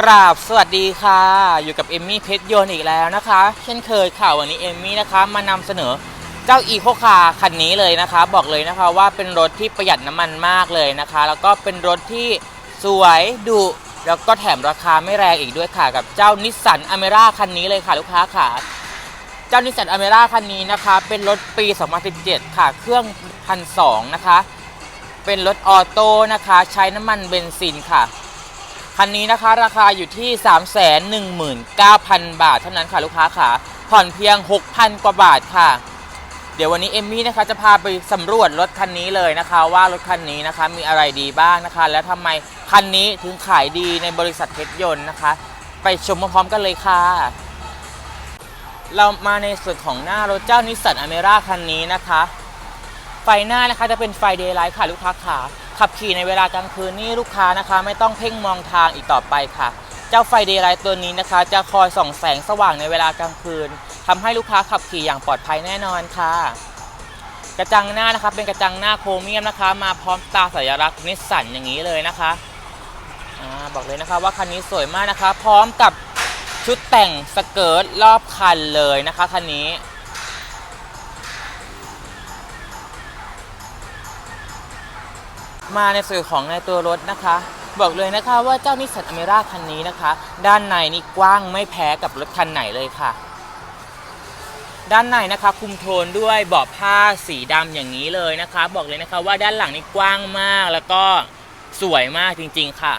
กราบสวัสดีค่ะ อยู่กับเอมมี่เพชรยนอีกแล้วนะคะ เช่นเคยค่ะวันนี้เอมมี่นะคะ มานำเสนอเจ้าอีโคคาคันนี้เลยนะคะ บอกเลยนะคะว่าเป็นรถที่ประหยัดน้ำมันมากเลยนะคะ แล้วก็เป็นรถที่สวยดุแล้วก็แถมราคาไม่แรงอีกด้วยค่ะ กับเจ้านิสสันอเมร่าคันนี้เลยค่ะลูกค้าค่ะเจ้านิสสันอเมร่าคันนี้นะคะ เป็นรถปี 2017 ค่ะ เครื่องพันสนะคะ เป็นรถออโต้นะคะ ใช้น้ำมันเบนซินค่ะ คันนี้นะคะราคาอยู่ที่ 319,000 บาทเท่านั้นค่ะลูกค้าค่ะผ่อนเพียง 6,000 กว่าบาทค่ะ เดี๋ยววันนี้เอมมี่นะคะจะพาไปสำรวจรถคันนี้เลยนะคะ ว่ารถคันนี้นะคะมีอะไรดีบ้างนะคะ และทำไมคันนี้ถึงขายดีในบริษัทเพชรยนต์นะคะ ไปชมพร้อมๆกันเลยค่ะ เรามาในส่วนของหน้ารถเจ้านิสสันอเมร่าคันนี้นะคะ ไฟหน้านะคะจะเป็นไฟเดย์ไลท์ค่ะลูกค้าขา ขับขี่ในเวลากลางคืนนี่ลูกค้านะคะ ไม่ต้องเพ่งมองทางอีกต่อไปค่ะ เจ้าไฟเดย์ไลท์ตัวนี้นะคะ จะคอยส่องแสงสว่างในเวลากลางคืนทำให้ลูกค้าขับขี่อย่างปลอดภัยแน่นอนค่ะ กระจังหน้านะคะเป็นกระจังหน้าโครเมียมนะคะ มาพร้อมตราสัญลักษณ์นิสสันอย่างนี้เลยนะคะอบอกเลยนะคะว่าคันนี้สวยมากนะคะ พร้อมกับชุดแต่งสเกิร์ตรอบคันเลยนะคะคันนี้ มาในส่วนของในตัวรถนะคะ บอกเลยนะคะว่าเจ้านิสสันอเมร่าคันนี้นะคะ ด้านในนี่กว้างไม่แพ้กับรถคันไหนเลยค่ะ ด้านในนะคะคุมโทนด้วยเบาะผ้าสีดำอย่างนี้เลยนะคะ บอกเลยนะคะว่าด้านหลังนี่กว้างมากแล้วก็สวยมากจริง ๆ ค่ะ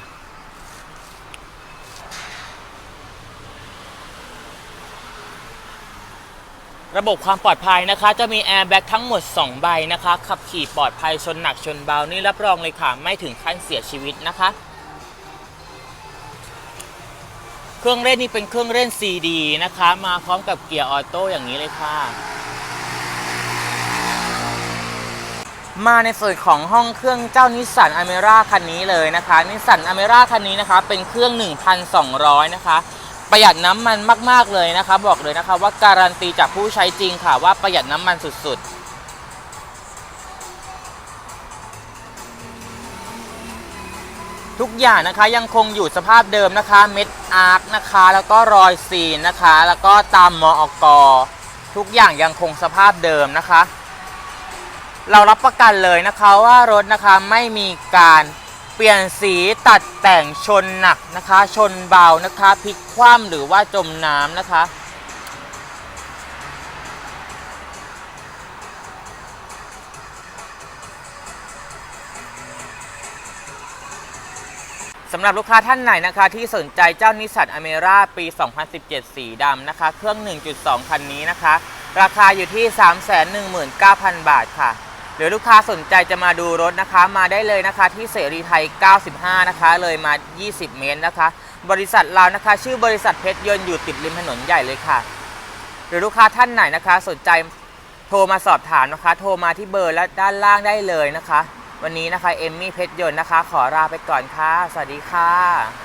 ระบบความปลอดภัยนะคะ จะมีแอร์แบ็กทั้งหมด 2 ใบนะคะ ขับขี่ปลอดภัยชนหนักชนเบานี่รับรองเลยค่ะ ไม่ถึงขั้นเสียชีวิตนะคะ เครื่องเล่นนี่เป็นเครื่องเล่น CD นะคะ มาพร้อมกับเกียร์ออโต้อย่างนี้เลยค่ะ มาในส่วนของห้องเครื่องเจ้านิสสันอเมร่าคันนี้เลยนะคะนิสสันอเมร่าคันนี้นะคะ เป็นเครื่อง 1,200 นะคะ ประหยัดน้ำมันมาก ๆเลยนะคะบบอกเลยนะคะว่าการันตีจากผู้ใช้จริงค่ะว่าประหยัดน้ำมันสุดๆทุกอย่างนะคะยังคงอยู่สภาพเดิมนะคะเม็ดอาร์คนะคะ แล้วก็รอยซีนนะคะ แล้วก็ตามมออกอทุกอย่างยังคงสภาพเดิมนะคะ เรารับประกันเลยนะคะว่ารถนะคะไม่มีการ เปลี่ยนสีตัดแต่งชนหนักนะคะ ชนเบานะคะพลิกคว่ำหรือว่าจมน้ำนะคะ สำหรับลูกค้าท่านไหนนะคะที่สนใจเจ้านิสสันอเมร่าปี 2017 สีดำนะคะ เครื่อง 1.2 คันนี้นะคะ ราคาอยู่ที่ 319,000 บาทค่ะ หรือลูกค้าสนใจจะมาดูรถนะคะ มาได้เลยนะคะที่เสรีไทย 95 นะคะ เลยมา 20 เมตรนะคะ บริษัทเรานะคะ ชื่อบริษัทเพชรยนต์อยู่ติดริมถนนใหญ่เลยค่ะ หรือลูกค้าท่านไหนนะคะ สนใจโทรมาสอบถามนะคะ โทรมาที่เบอร์และด้านล่างได้เลยนะคะ วันนี้นะคะเอมมี่เพชรยนต์นะคะ ขอลาไปก่อนค่ะ สวัสดีค่ะ